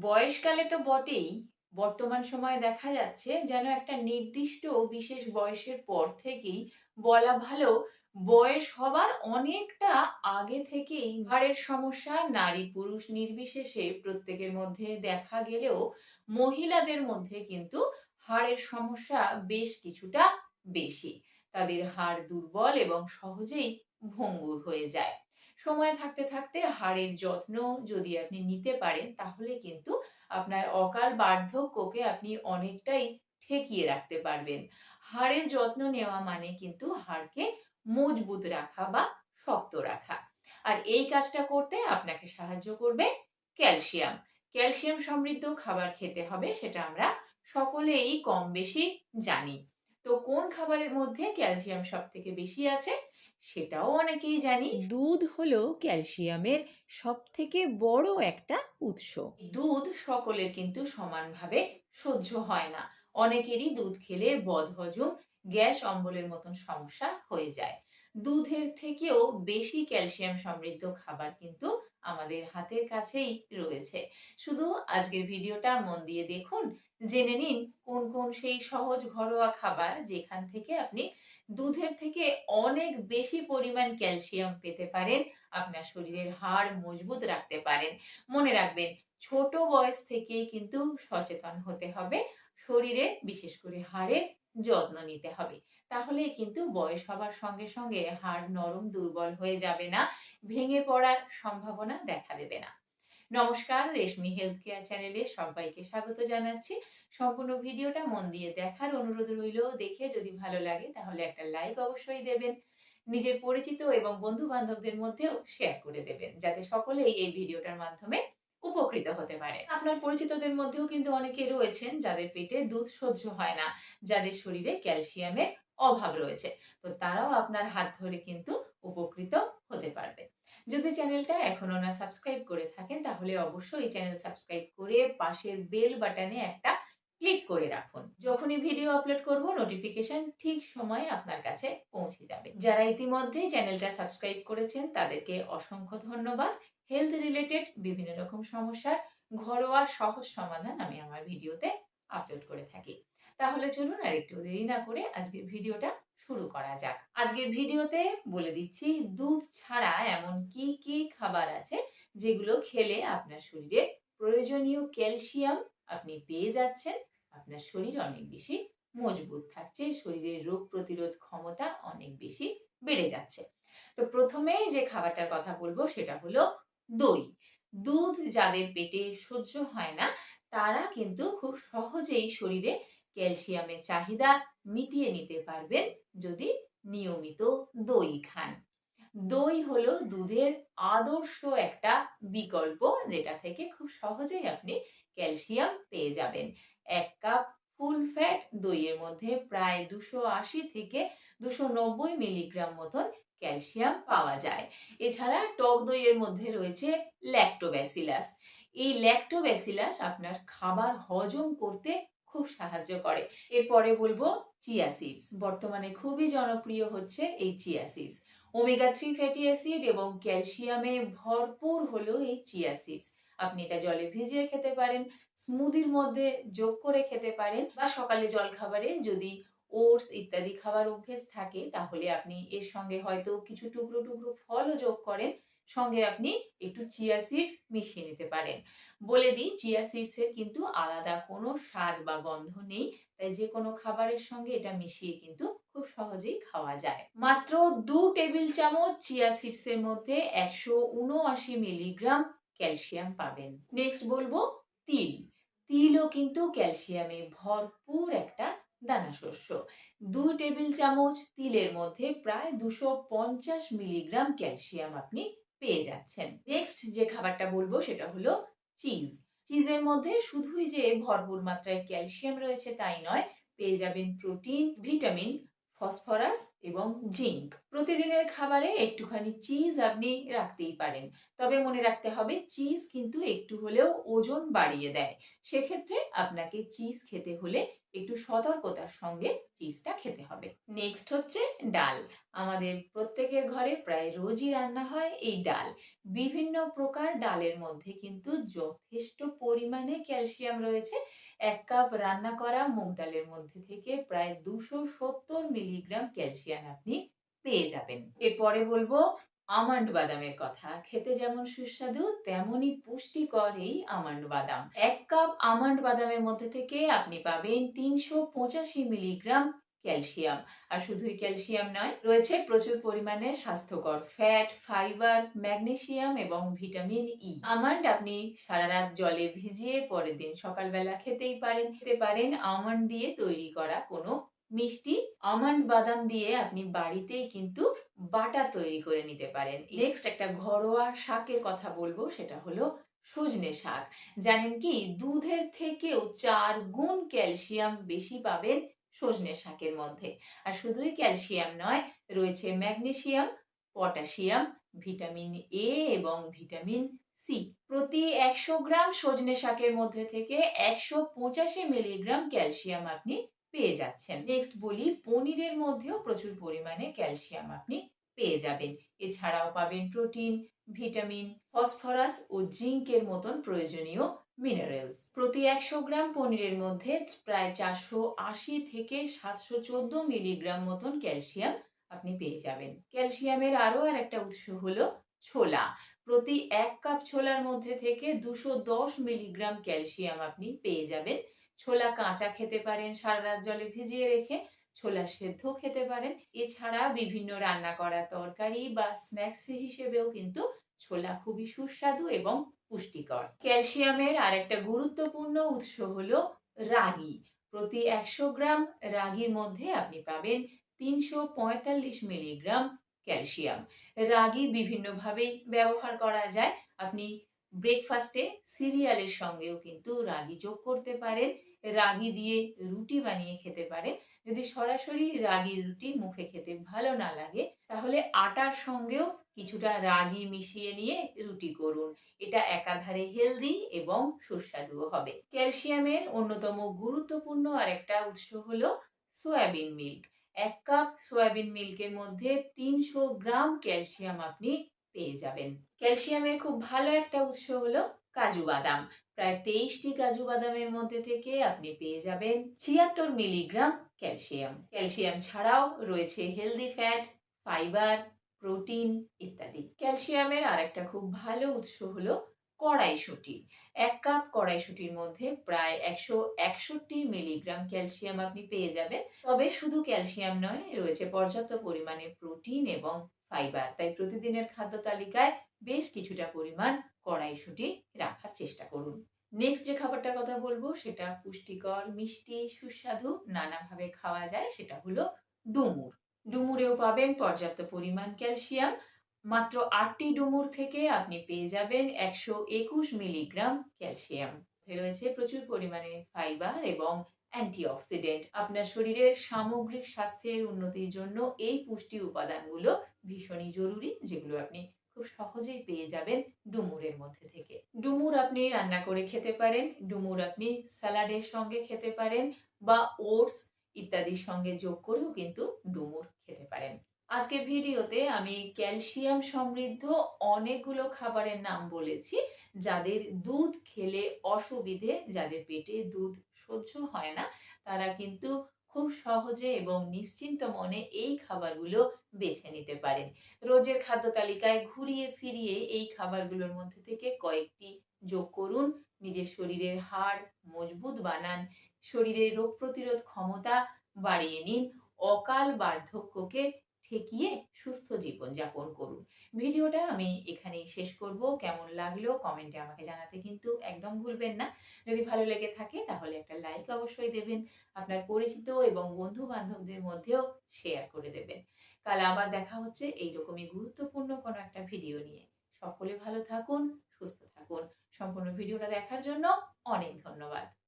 বয়সকালে তো বটেই, বর্তমান সময়ে দেখা যাচ্ছে যেন একটা নির্দিষ্ট বিশেষ বয়সের পর থেকেই বলা ভালো বয়স হবার অনেকটা আগে থেকেই ঘাড়ের সমস্যা, নারী পুরুষ নির্বিশেষে প্রত্যেকের মধ্যে দেখা গেলেও মহিলাদের মধ্যে কিন্তু হাড়ের সমস্যা বেশ কিছুটা বেশি। তাদের হাড় দুর্বল এবং সহজেই ভঙ্গুর হয়ে যায়। সময় থাকতে থাকতে হাড়ের যত্ন যদি আপনি নিতে পারেন, তাহলে কিন্তু আপনার অকাল বার্ধক্যকে আপনি অনেকটাই ঠেকিয়ে রাখতে পারবেন। হাড়ের যত্ন নেওয়া মানে কিন্তু হাড়কে মজবুত রাখা বা শক্ত রাখা। আর এই কাজটা করতে আপনাকে সাহায্য করবে ক্যালসিয়াম। ক্যালসিয়াম সমৃদ্ধ খাবার খেতে হবে, সেটা আমরা সকলেই কম বেশি জানি। তো কোন খাবারের মধ্যে ক্যালসিয়াম সব থেকে বেশি আছে? সেটাও অনেকেই জানি। দুধ হলো ক্যালসিয়ামের সব থেকে বড় একটা উৎস। দুধ সকলের কিন্তু সমানভাবে সহ্য হয় না। অনেকেরই দুধ খেলে বদহজম গ্যাস অম্বলের মতন সমস্যা হয়ে যায়। দুধের থেকেও বেশি ক্যালসিয়াম সমৃদ্ধ খাবার কিন্তু আমাদের হাতের কাছেই রয়েছে। শুধু আজকের ভিডিওটা মন দিয়ে দেখুন জেনে নিন কোন কোন সেই সহজ ঘরোয়া খাবার যেখান থেকে আপনি দুধের থেকে অনেক বেশি পরিমাণ ক্যালসিয়াম পেতে পারেন, আপনার শরীরের হাড় মজবুত রাখতে পারেন। মনে রাখবেন, ছোট বয়স থেকেই কিন্তু সচেতন হতে হবে, শরীরে বিশেষ করে হাড়ের যত্ন নিতে হবে। তাহলেই কিন্তু বয়স হবার সঙ্গে সঙ্গে হাড় নরম দুর্বল হয়ে যাবে না, ভেঙে পড়ার সম্ভাবনা দেখা দেবে না। নমস্কার, রেশমি হেলথ কেয়ার চ্যানেলে সবাইকে স্বাগত জানাচ্ছি। সম্পূর্ণ ভিডিওটা মন দিয়ে দেখার অনুরোধ রইল। দেখে যদি ভালো লাগে তাহলে একটা লাইক অবশ্যই দেবেন। নিজের পরিচিত এবং বন্ধু বান্ধবদের মধ্যেও শেয়ার করে দেবেন, যাতে সকলেই এই ভিডিওটার মাধ্যমে উপকৃত হতে পারে। আপনার পরিচিতদের মধ্যেও কিন্তু অনেকে রয়েছেন যাদের পেটে দুধ সহ্য হয় না, যাদের শরীরে ক্যালসিয়ামের অভাব রয়েছে। তো তারাও আপনার হাত ধরে কিন্তু উপকৃত হতে পারবে যদি চ্যানেলটা এখনও না সাবস্ক্রাইব করে থাকেন, তাহলে অবশ্যই চ্যানেল সাবস্ক্রাইব করে পাশের বেল বাটনে একটা ক্লিক করে রাখুন। যখনই ভিডিও আপলোড করব, নোটিফিকেশন ঠিক সময়ে আপনার কাছে পৌঁছে যাবে। যারা ইতিমধ্যে চ্যানেলটা সাবস্ক্রাইব করেছেন, তাদেরকে অসংখ্য ধন্যবাদ। হেলথ রিলেটেড বিভিন্ন রকম সমস্যার ঘরোয়া সহজ সমাধান আমি আমার ভিডিওতে আপলোড করে থাকি। তাহলে চলুন আর একটু দেরি না করে আজকের ভিডিওটা শুরু করা যাক। আজকের ভিডিওতে বলে দিচ্ছি, দুধ ছাড়া এমন কি কি খাবার আছে যেগুলো খেলে আপনার শরীরে প্রয়োজনীয় ক্যালসিয়াম আপনি পেয়ে যাচ্ছেন? আপনার শরীর অনেক বেশি মজবুত থাকছে, শরীরের রোগ প্রতিরোধ ক্ষমতা অনেক বেশি বেড়ে যাচ্ছে। তো প্রথমেই যে খাবারটার কথা বলব সেটা হলো দই। দুধ যাদের পেটে সহ্য হয় না, তারা কিন্তু খুব সহজেই শরীরে ক্যালসিয়ামের চাহিদা মিটিয়ে নিতে পারবেন যদি নিয়মিত দই খান। দই হলো দুধের আদর্শ একটা বিকল্প যেটা থেকে খুব সহজেই আপনি ক্যালসিয়াম পেয়ে যাবেন। এক কাপ ফুল ফ্যাট দইয়ের মধ্যে প্রায় দুশো আশি থেকে দুশো নব্বই মিলিগ্রাম মতন ক্যালসিয়াম পাওয়া যায়। এছাড়া টক দইয়ের মধ্যে রয়েছে ল্যাক্টোব্যাসিলাস এই ল্যাক্টোব্যাসিলাস আপনার খাবার হজম করতে খুব সাহায্য করে। এরপরে বলব চিয়া সিডস বর্তমানে খুবই জনপ্রিয় হচ্ছে এই chia seeds omega three fatty acid এবং ক্যালসিয়ামে ভরপুর হলো এই চিয়া সিডস আপনি এটা জলে ভিজিয়ে খেতে পারেন স্মুদির মধ্যে যোগ করে খেতে পারেন বা সকালে জল খাবারে যদি ওটস ইত্যাদি খাবার অভ্যেস থাকে, তাহলে আপনি এর সঙ্গে হয়তো কিছু টুকরো টুকরো ফলও যোগ করেন। সঙ্গে আপনি একটু চিয়া সিডস মিশিয়ে নিতে পারেন। বলে দিই চিয়া সিডসের কিন্তু আলাদা কোনো স্বাদ বা গন্ধ নেই, তাই যে কোনো খাবারের সঙ্গে এটা মিশিয়ে কিন্তু খুব সহজেই খাওয়া যায়। মাত্র দু টেবিল চামচ চিয়া সিডসের মধ্যে একশো উনআশি মিলিগ্রাম ক্যালসিয়াম পাবেন। নেক্সট বলব, তিল। তিলও কিন্তু ক্যালসিয়ামে ভরপুর একটা দানা শস্য দুই টেবিল চামচ তিলের মধ্যে প্রায় দুশো পঞ্চাশ মিলিগ্রাম ক্যালসিয়াম আপনি পেয়ে যাচ্ছেন। নেক্সট যে খাবারটা বলব সেটা হলো চিজ চিজের মধ্যে শুধুই যে ভরপুর মাত্রায় ক্যালসিয়াম রয়েছে তাই নয়, পেয়ে যাবেন প্রোটিন ভিটামিন ফসফরাস এবং জিঙ্ক প্রতিদিনের খাবারে একটুখানি চিজ আপনি রাখতেই পারেন। তবে মনে রাখতে হবে চিজ কিন্তু একটু হলেও ওজন বাড়িয়ে দেয়। সেক্ষেত্রে আপনাকে চিজ খেতে হলে একটু সতর্কতার সঙ্গে চিজটা খেতে হবে। নেক্সট হচ্ছে ডাল। আমাদের প্রত্যেকের ঘরে প্রায় রোজই রান্না হয় এই ডাল। বিভিন্ন প্রকার ডালের মধ্যে কিন্তু যথেষ্ট পরিমাণে ক্যালসিয়াম রয়েছে। এক কাপ রান্না করা মুগ ডালের মধ্যে থেকে প্রায় দুশো সত্তর মিলিগ্রাম ক্যালসিয়াম আপনি পেয়ে যাবেন। এরপরে বলব আমন্ড বাদামের কথা। খেতে যেমন সুস্বাদু তেমনই পুষ্টিকর এই আমন্ড বাদাম। এক কাপ আমন্ড বাদামের মধ্যে থেকে আপনি পাবেন তিনশো পঁচাশি মিলিগ্রাম ক্যালসিয়াম। আর শুধুই ক্যালসিয়াম নয়, রয়েছে প্রচুর পরিমাণে স্বাস্থ্যকর ফ্যাট, ফাইবার, ম্যাগনেসিয়াম এবং ভিটামিন ই। আমন্ড আপনি সারা রাত জলে ভিজিয়ে পরের দিন সকালবেলা খেতেই পারেন। খেতে পারেন আমন্ড দিয়ে তৈরি করা কোনো মিষ্টি আমন্ড বাদাম দিয়ে আপনি বাড়িতেই কিন্তু বাটা তৈরি করে নিতে পারেন। নেক্সট একটা ঘরোয়া শাকের কথা বলব, সেটা হলো সজনে শাক। জানেন কি, দুধের থেকেও চার গুণ ক্যালসিয়াম বেশি পাবেন সজনে শাকের মধ্যে। আর শুধুই ক্যালসিয়াম নয়, রয়েছে ম্যাগনেসিয়াম, পটাশিয়াম, ভিটামিন এ এবং ভিটামিন সি প্রতি একশো গ্রাম সজনে শাকের মধ্যে থেকে একশো পঁচাশি মিলিগ্রাম ক্যালসিয়াম আপনি পেয়ে যাচ্ছেন। নেক্সট বলি, পনিরের মধ্যেও প্রচুর পরিমাণে ক্যালসিয়াম আপনি পেয়ে যাবেন। এছাড়াও পাবেন প্রোটিন ভিটামিন ফসফরাস ও জিঙ্কের মতন প্রয়োজনীয় মিনারেলস প্রতি একশো গ্রাম পনিরের মধ্যে প্রায় চারশো আশি থেকে সাতশো চোদ্দ মিলিগ্রাম মতন ক্যালসিয়াম আপনি পেয়ে যাবেন। ক্যালসিয়ামের আরও আর একটা উৎস হলো ছোলা। প্রতি এক কাপ ছোলার মধ্যে থেকে দুশো দশ মিলিগ্রাম ক্যালসিয়াম আপনি পেয়ে যাবেন। ছোলা কাঁচা খেতে পারেন, সারা রাত জলে ভিজিয়ে রেখে ছোলা সেদ্ধ খেতে পারেন। এছাড়া বিভিন্ন রান্না করা তরকারি বা স্ন্যাক্স হিসেবেও কিন্তু ছোলা খুবই সুস্বাদু এবং পুষ্টিকর। ক্যালসিয়ামের আরেকটা গুরুত্বপূর্ণ উৎস হলো রাগি। প্রতি একশো গ্রাম রাগির মধ্যে আপনি পাবেন তিনশো পঁয়তাল্লিশ মিলিগ্রাম ক্যালসিয়াম। রাগি বিভিন্নভাবেই ব্যবহার করা যায়। আপনি ব্রেকফাস্টে সিরিয়ালের সঙ্গেও কিন্তু রাগি যোগ করতে পারেন। রাগি দিয়ে রুটি বানিয়ে খেতে পারেন যদি সরাসরি রাগির রুটি মুখে খেতে ভালো না লাগে, তাহলে আটার সঙ্গেও কিছুটা রাগি মিশিয়ে নিয়ে রুটি করুন। এটা একাধারে হেলদি এবং সুস্বাদুও হবে। ক্যালসিয়ামের অন্যতম গুরুত্বপূর্ণ আরেকটা উৎস হলো সয়াবিন মিল্ক। এক কাপ সয়াবিন মিল্কের মধ্যে তিনশো গ্রাম ক্যালসিয়াম আপনি পেয়ে যাবেন। ক্যালসিয়ামের খুব ভালো একটা উৎস হলো কাজু বাদাম। প্রায় তেইশটি কাজু বাদামের মধ্যে থেকে আপনি পেয়ে যাবেন ছিয়াত্তর মিলিগ্রাম ক্যালসিয়াম। ক্যালসিয়াম ছাড়াও রয়েছে হেলদি ফ্যাট, ফাইবার, প্রোটিন ইত্যাদি। ক্যালসিয়ামের আরেকটা খুব ভালো উৎস হলো কড়াইশুঁটি। এক কাপ কড়াইশুঁটির মধ্যে প্রায় একশো একষট্টি মিলিগ্রাম ক্যালসিয়াম আপনি পেয়ে যাবেন। তবে শুধু ক্যালসিয়াম নয়, রয়েছে পর্যাপ্ত পরিমাণে প্রোটিন এবং ফাইবার। তাই প্রতিদিনের খাদ্য তালিকায় বেশ কিছুটা পরিমাণ কড়াইশুঁটি রাখার চেষ্টা করুন। নেক্সট যে খাবারটার কথা বলব, সেটা পুষ্টিকর, মিষ্টি, সুস্বাদু, নানাভাবে খাওয়া যায়, সেটা হলো ডুমুর। ডুমুরেও পাবেন পর্যাপ্ত পরিমাণ ক্যালসিয়াম। মাত্র আটটি ডুমুর থেকে আপনি পেয়ে যাবেন একশো একুশ মিলিগ্রাম ক্যালসিয়াম। রয়েছে প্রচুর পরিমাণে ফাইবার এবং অ্যান্টিঅক্সিডেন্ট। আপনার শরীরের সামগ্রিক স্বাস্থ্যের উন্নতির জন্য এই পুষ্টি উপাদানগুলো ভীষণই জরুরি, যেগুলো আপনি খুব সহজেই পেয়ে যাবেন ডুমুরের মধ্যে থেকে। ডুমুর আপনি রান্না করে খেতে পারেন, ডুমুর আপনি স্যালাডের সঙ্গে খেতে পারেন বা ওটস ইত্যাদির সঙ্গে যোগ করেও কিন্তু ডুমুর খেতে পারেন। আজকে ভিডিওতে আমি ক্যালসিয়াম সমৃদ্ধ অনেকগুলো খাবারের নাম বলেছি, যাদের দুধ খেলে অসুবিধে, যাদের পেটে দুধ সহ্য হয় না, তারা কিন্তু খুব সহজে এবং নিশ্চিন্ত মনে এই খাবারগুলো বেছে নিতে পারেন। রোজের খাদ্য তালিকায় ঘুরিয়ে ফিরিয়ে এই খাবারগুলোর মধ্যে থেকে কয়েকটি যোগ করুন। নিজের শরীরের হাড় মজবুত বানান। শরীরের রোগ প্রতিরোধ ক্ষমতা বাড়িয়ে নিন। অকাল বার্ধক্যকে ঠেকিয়ে সুস্থ জীবন যাপন করুন। ভিডিওটা আমি এখানেই শেষ করব। কেমন লাগল কমেন্টে আমাকে জানাতে কিন্তু একদম ভুলবেন না। যদি ভালো লেগে থাকে তাহলে একটা লাইক অবশ্যই দেবেন, আপনার পরিচিত এবং বন্ধু বান্ধবদের মধ্যেও শেয়ার করে দেবেন। কাল আবার দেখা হচ্ছে এইরকমই গুরুত্বপূর্ণ কোনো একটা ভিডিও নিয়ে। সকলে ভালো থাকুন, সুস্থ থাকুন। সম্পূর্ণ ভিডিওটা দেখার জন্য অনেক ধন্যবাদ।